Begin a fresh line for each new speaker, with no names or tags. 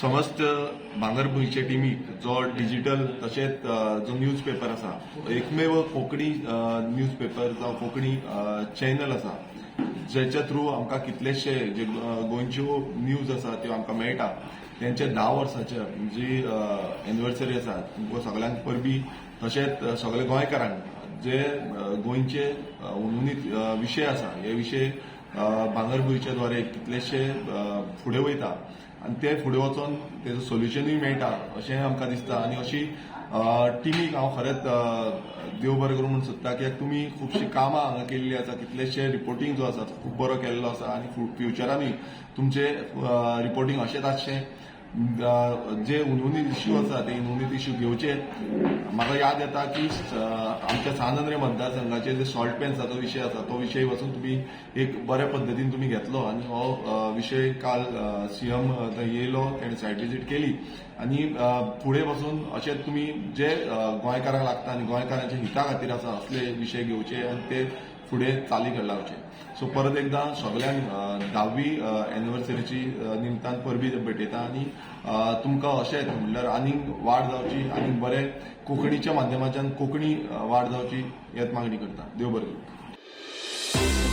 समस्त भांगरभूंयचे टिमीक जो डिजिटल तशेंच जो न्यूज पेपर आसा एकमेव कोंकणी न्यूज पेपर जावं कोंकणी चॅनल आसा जेच्या थ्रू आमकां कितलेशे जे गोंयच्यो न्यूज आसा त्यो आमकां मेळटा तेंचे धा वर्साचे जी एनिवर्सरी आसा तुमकां सगळ्यांक परबी तशेंच सगळ्या गोंयकारांक जे गोंयचे अ, विशय आसा हे विशय भांगरभूंयच्या द्वारे कितलेशे फुडें वयता. आनी ते फुडें वचोन तेजो सोल्युशनूय मेळटा अशें आमकां दिसता. आनी अशी टिमीक हांव खरेंच देव बरें करूं म्हणून सोदता कित्याक तुमी खुबशीं कामां हांगा केल्लीं आसा कितलेशे रिपोर्टींग जो आसा तो खूब बरो केल्लो आसा आनी फ्युचरानूय तुमचें रिपोर्टींग अशेंच आसचें जे उर्वरित इश्यू आसा ते उर्वरित इश्यू घेवचे म्हाका याद येता की आमच्या सानंद्रे मतदारसंघाचे जे सॉल्ट पॅन्साचो विशय आसा तो विशय वचून तुमी एक बऱ्या पद्दतीन तुमी घेतलो. आनी हो विशय काल सीएम थंय येयलो ताणें सायट विजीट केली. आनी फुडें वचून अशें तुमी जे गोंयकारांक लागता आनी गोंयकारांच्या हिता खातीर आसा असले विशय घेवचे आनी ते फुडें चालीक लावचे सो परत एकदां सगळ्यांक अ, धावी एनिवर्सरीची निमतान परबी भेटयता आनी तुमकां अशेंच म्हणल्यार आनीक वाड जावची आनीक बरें कोंकणीच्या माध्यमांतल्यान कोंकणी वाड जावची हेच मागणी करता. देव बरें करूं.